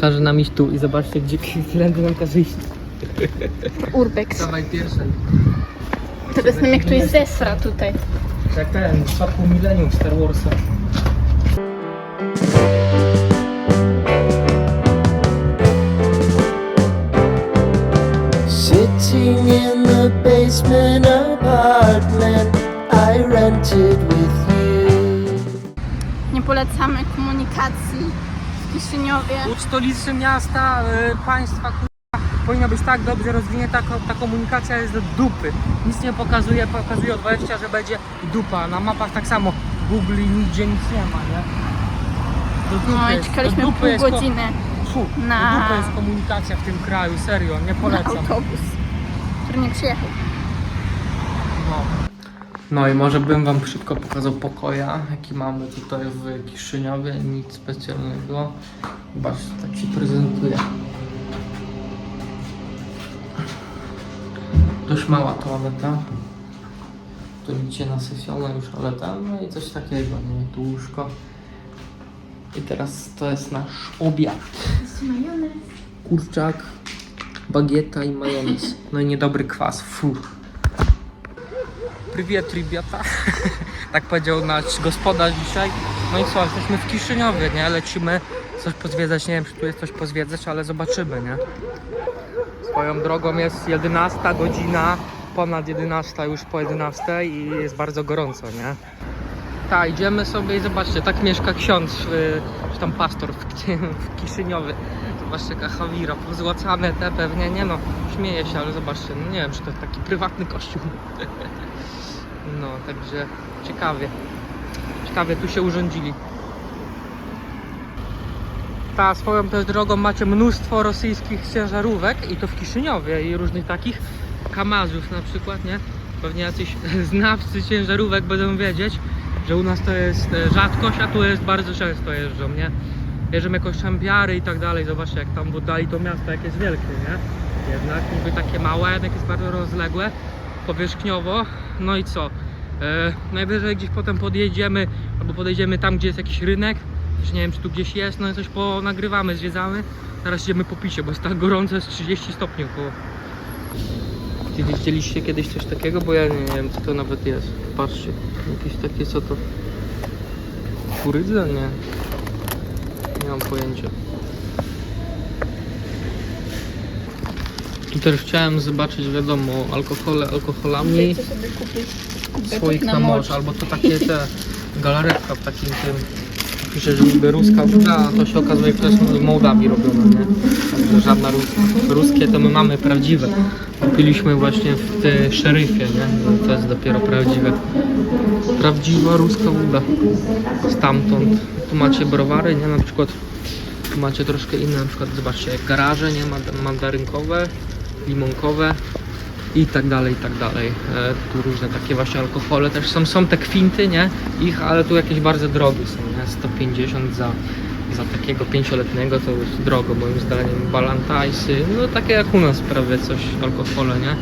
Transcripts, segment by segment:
każe nam iść tu i zobaczcie, gdzie którędy nam każe iść. Urbex. Dawaj pierwszej. Teraz nam jak ktoś zesra tutaj. Jak ten, w szoku milenium Star Warsa. Sitting in the basement apartment I rented with you. Nie polecamy komunikacji w Kiszyniowie. U stolicy miasta, y, państwa, kurwa, powinna być tak dobrze rozwinięta, ko- ta komunikacja jest do dupy. Nic nie pokazuje, pokazuje od wejścia, że będzie dupa. Na mapach tak samo. Google nigdzie nic nie ma, nie? Do dupy No i jest- czekaliśmy do dupy pół jest ko- godziny Fu, na- dupy jest komunikacja w tym kraju, serio, nie na polecam. autobus, który nie przyjechał. No. No i może bym wam szybko pokazał pokoja, jaki mamy tutaj w Kiszyniowie, nic specjalnego. Zobaczcie, tak się prezentuje. Dość mała toaleta. Tu widzicie nasyfiona już, ale tam, no i coś takiego, nie? Tu łóżko. I teraz to jest nasz obiad. Kurczak, bagieta i majonez. No i niedobry kwas, fuh. Prywiet, ribiata. tak powiedział nasz gospodarz dzisiaj. No i co, jesteśmy w Kiszyniowie, nie? Lecimy coś pozwiedzać, nie wiem czy tu jest coś pozwiedzać, ale zobaczymy, nie? Swoją drogą jest 11 godzina, ponad 11 już po 11 i jest bardzo gorąco, nie? Tak, idziemy sobie i zobaczcie, tak mieszka ksiądz, y, czy tam pastor w, w Kiszyniowie. Zobaczcie, jaka chawira, pozłacane te pewnie, nie no, śmieję się, ale zobaczcie, no nie wiem, czy to jest taki prywatny kościół. No, także ciekawie. Ciekawie tu się urządzili. Ta swoją też drogą macie mnóstwo rosyjskich ciężarówek i to w Kiszyniowie i różnych takich kamazów na przykład, nie? Pewnie jacyś znawcy ciężarówek będą wiedzieć, że u nas to jest e, rzadkość, a tu jest bardzo często jeżdżą, nie? Jeżdżą jakoś czambiary i tak dalej. Zobaczcie jak tam w oddali to miasto jak jest wielkie, nie? Jednak niby takie małe, jednak jest bardzo rozległe powierzchniowo. No i co? E, najwyżej gdzieś potem podjedziemy, albo podejdziemy tam, gdzie jest jakiś rynek. Już nie wiem, czy tu gdzieś jest, no i coś ponagrywamy, zwiedzamy. Teraz idziemy po picie, bo jest tak gorąco, jest 30 stopni około. Czy widzieliście kiedyś coś takiego? Bo ja nie, nie wiem, co to nawet jest. Patrzcie, jakieś takie, co to? Kurydza? Nie. Nie mam pojęcia. Tu też chciałem zobaczyć, wiadomo, alkohole alkoholami Chcecie sobie kupić swoich na morze, albo to takie te galaretka w takim tym pisze, że niby ruska woda, a to się okazuje, że to jest w Mołdawii robione, nie? Także żadna rus ruskie to my mamy prawdziwe. Kupiliśmy właśnie w te szeryfie, nie? No, to jest dopiero prawdziwe. Prawdziwa ruska woda. Stamtąd. Tu macie browary, nie? Na przykład tu macie troszkę inne, na przykład zobaczcie, garaże, nie? Mand- Mandarynkowe, limonkowe i tak dalej, i tak dalej. E, tu różne takie właśnie alkohole też są. Są te kwinty, nie? Ich, ale tu jakieś bardzo drogie są, nie? 150 za, za takiego pięcioletniego to już drogo moim zdaniem. Balantajsy, no takie jak u nas prawie coś, alkohole, nie?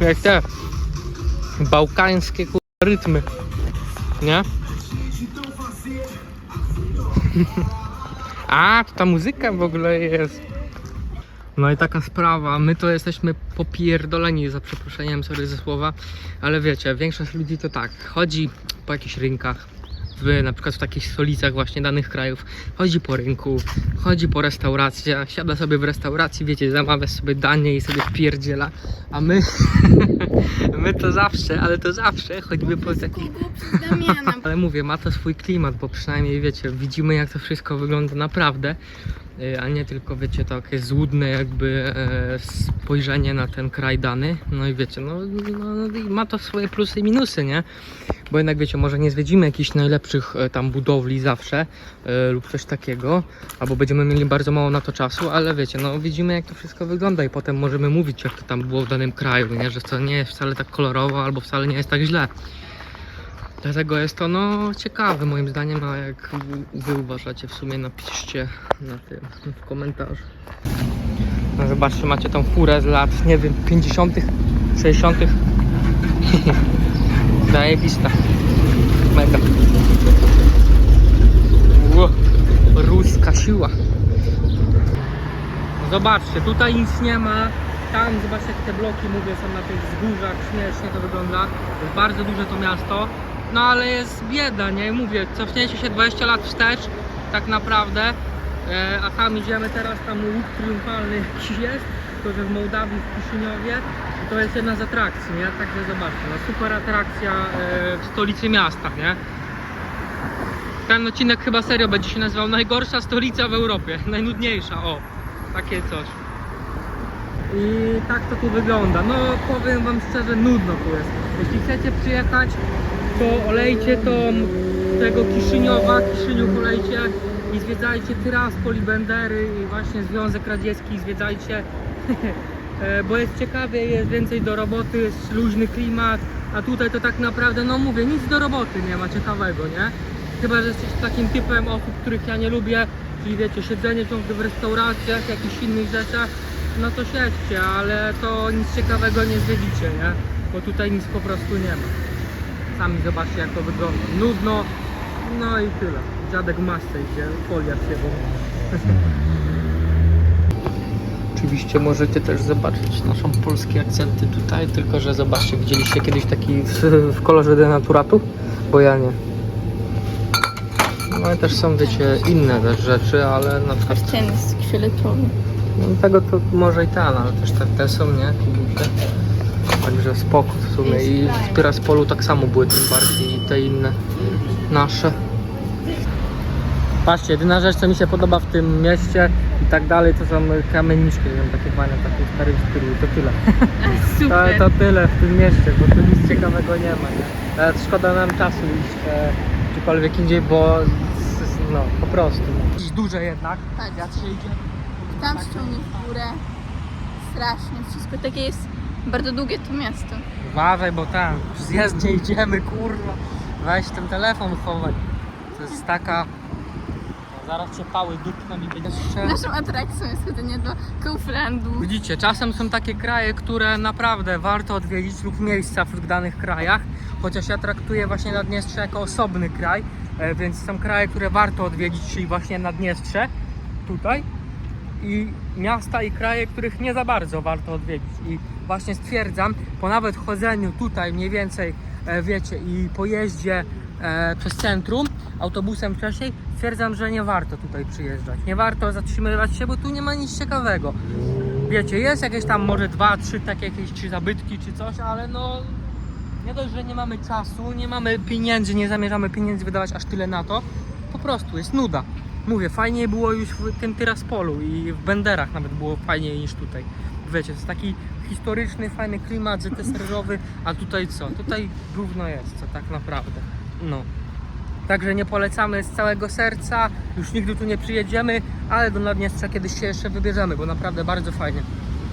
Jak te bałkańskie rytmy, nie? A, to ta muzyka w ogóle jest. No i taka sprawa, my to jesteśmy popierdoleni za przeproszeniem, sorry ze słowa, ale wiecie, większość ludzi to tak, chodzi po jakichś rynkach, w, na przykład w takich stolicach właśnie danych krajów, chodzi po rynku, chodzi po restauracjach, siada sobie w restauracji, wiecie, zamawia sobie danie i sobie pierdziela, a my, my to zawsze, ale to zawsze choćby po takich ale mówię, ma to swój klimat, bo przynajmniej wiecie, widzimy jak to wszystko wygląda naprawdę, a nie tylko wiecie, takie złudne jakby e, spojrzenie na ten kraj dany. No i wiecie, no, no i ma to swoje plusy i minusy, nie? Bo jednak wiecie, może nie zwiedzimy jakichś najlepszych e, tam budowli zawsze e, lub coś takiego, albo będziemy mieli bardzo mało na to czasu, ale wiecie, no widzimy jak to wszystko wygląda i potem możemy mówić jak to tam było w danym kraju, nie? Że to nie jest wcale tak kolorowo, albo wcale nie jest tak źle. Dlatego jest to no ciekawe moim zdaniem, a jak wy uważacie w sumie napiszcie na tym w komentarzu. No zobaczcie, macie tą furę z lat, nie wiem, 50., 60., Zajebista. Mega. Ło, ruska siła. Zobaczcie, tutaj nic nie ma. Tam zobaczcie jak te bloki mówię są na tych wzgórzach, śmiesznie to wygląda. Jest bardzo duże to miasto. No ale jest bieda, nie? Mówię, cofnięcie się 20 lat wstecz tak naprawdę. E, a tam idziemy teraz, tam łuk triumfalny jakiś jest, to że w Mołdawii, w Kiszyniowie. To jest jedna z atrakcji, nie? Także zobaczcie, no super atrakcja e, w stolicy miasta, nie? Ten odcinek chyba serio będzie się nazywał Najgorsza stolica w Europie. Najnudniejsza, o. Takie coś. I tak to tu wygląda. No powiem wam szczerze, nudno tu jest. Jeśli chcecie przyjechać, to olejcie to tego Kiszyniowa, Kiszyniów olejcie i zwiedzajcie Tyraspol i Bendery i właśnie Związek Radziecki zwiedzajcie. E, Bo jest ciekawie, jest więcej do roboty, jest luźny klimat, a tutaj to tak naprawdę, no mówię, nic do roboty nie ma ciekawego, nie? Chyba, że jesteście takim typem osób, których ja nie lubię, czyli wiecie, siedzenie ciągle w restauracjach, jakichś innych rzeczach, no to siedźcie, ale to nic ciekawego nie zwiedzicie, nie? Bo tutaj nic po prostu nie ma. Sami zobaczcie jak to wygląda. Nudno, no i tyle. Dziadek w masce idzie, folia się Oczywiście możecie też zobaczyć naszą polskie akcenty tutaj, tylko że zobaczcie, widzieliście kiedyś taki w, w kolorze denaturatu? Bo ja nie. No i też są, wiecie, inne też rzeczy, ale na przykład Ten jest fioletowy. no, tego to może i ten, ale też te, te są, nie? Kubuty. Także spoko w sumie i w Tyraspolu tak samo były tym bardziej i te inne nasze. Patrzcie, jedyna rzecz co mi się podoba w tym mieście i tak dalej to są kamieniczki, nie wiem, takie fajne, takie stare w stylu, to tyle. To, Super. to tyle w tym mieście, bo tu nic ciekawego nie ma, nie? Nawet szkoda nam czasu iść e, gdziekolwiek indziej, bo no po prostu. Gdzieś duże jednak. Tak. Jak się idzie Tam ściągnie w górę. Strasznie. Wszystko takie jest bardzo długie to miasto. Uważaj, bo tam zjazd nie idziemy, kurwa. Weź ten telefon chowaj. To jest taka... Zaraz cię pały dupną i będzie jeszcze... Naszą atrakcją jest chodzenie do Kauflandu. Widzicie, czasem są takie kraje, które naprawdę warto odwiedzić lub miejsca w danych krajach, chociaż ja traktuję właśnie Naddniestrze jako osobny kraj, e, więc są kraje, które warto odwiedzić, czyli właśnie Naddniestrze, tutaj i miasta i kraje, których nie za bardzo warto odwiedzić i właśnie stwierdzam, po nawet chodzeniu tutaj mniej więcej, e, wiecie, i pojeździe e, przez centrum, autobusem wcześniej, stwierdzam, że nie warto tutaj przyjeżdżać, nie warto zatrzymywać się, bo tu nie ma nic ciekawego. Wiecie, jest jakieś tam może dwa, trzy takie jakieś czy zabytki czy coś, ale no nie dość, że nie mamy czasu, nie mamy pieniędzy, nie zamierzamy pieniędzy wydawać aż tyle na to, po prostu jest nuda. Mówię, fajniej było już w tym Tyraspolu i w Benderach nawet było fajniej niż tutaj. Wiecie, to jest taki historyczny, fajny klimat ZSR-owy, a tutaj co? Tutaj gówno jest, co tak naprawdę. No. Także nie polecamy z całego serca, już nigdy tu nie przyjedziemy, ale do Naddniestrza kiedyś się jeszcze wybierzemy, bo naprawdę bardzo fajnie.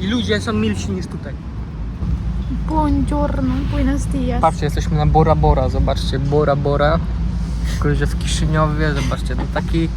I ludzie są milsi niż tutaj. Buongiorno, buenos dias. Patrzcie, jesteśmy na Bora Bora, zobaczcie, Bora Bora. Tylko, że w Kiszyniowie, zobaczcie, to taki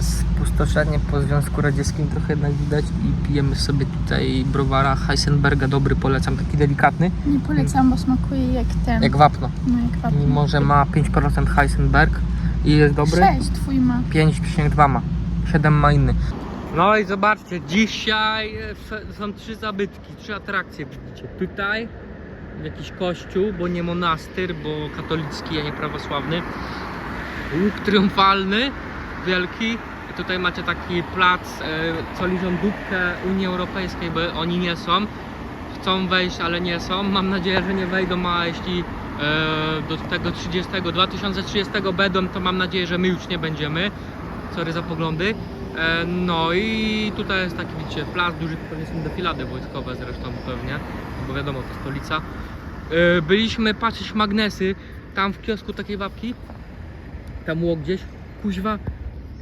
spustoszenie po Związku Radzieckim trochę jednak widać i pijemy sobie tutaj browara Heisenberga, dobry polecam, taki delikatny, Nie polecam, bo smakuje jak ten. jak wapno. No jak wapno. Mimo, że ma 5% Heisenberg i jest dobry, Sześć twój ma. 5,2 ma, 7 ma inny. No i zobaczcie, dzisiaj e, są trzy zabytki, trzy atrakcje widzicie. Tutaj jakiś kościół, bo nie monastyr, bo katolicki, a nie prawosławny. Łuk triumfalny, wielki. Tutaj macie taki plac, e, co liczą dupkę Unii Europejskiej, bo oni nie są. Chcą wejść, ale nie są. Mam nadzieję, że nie wejdą, a jeśli e, do tego 30, 2030 będą, to mam nadzieję, że my już nie będziemy. Sorry za poglądy. E, no i tutaj jest taki, widzicie, plac duży, pewnie są defilady wojskowe zresztą pewnie, bo wiadomo, to stolica. Byliśmy patrzeć magnesy, tam w kiosku takiej babki, tam było gdzieś, kuźwa,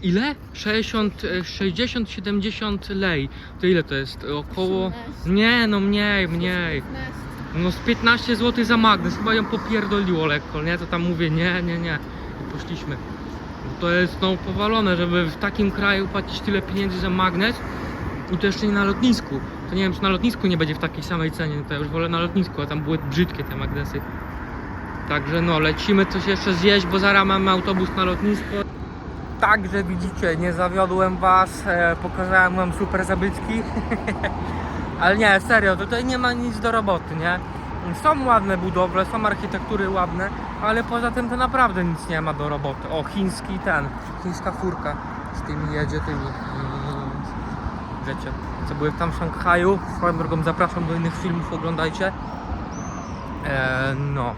ile? 60, e, 60, 70 lej. To ile to jest? Około... Nie, no mniej, mniej. No z 15 zł za magnes, chyba ją popierdoliło lekko, nie? To tam mówię, nie, nie, nie. I poszliśmy. No to jest no powalone, żeby w takim kraju płacić tyle pieniędzy za magnes. I to jeszcze nie na lotnisku. To nie wiem, czy na lotnisku nie będzie w takiej samej cenie. To ja już wolę na lotnisku, a tam były brzydkie te magnesy. Także no, lecimy coś jeszcze zjeść, bo zaraz mamy autobus na lotnisko. Także widzicie, nie zawiodłem was, e, pokazałem wam super zabytki. Ale nie, serio, tutaj nie ma nic do roboty, nie? Są ładne budowle, są architektury ładne, ale poza tym to naprawdę nic nie ma do roboty. O, chiński ten, chińska furka z tymi jedzie, tymi. Wiecie, co były tam w Szanghaju. Swoją drogą zapraszam do innych filmów, oglądajcie. E, no.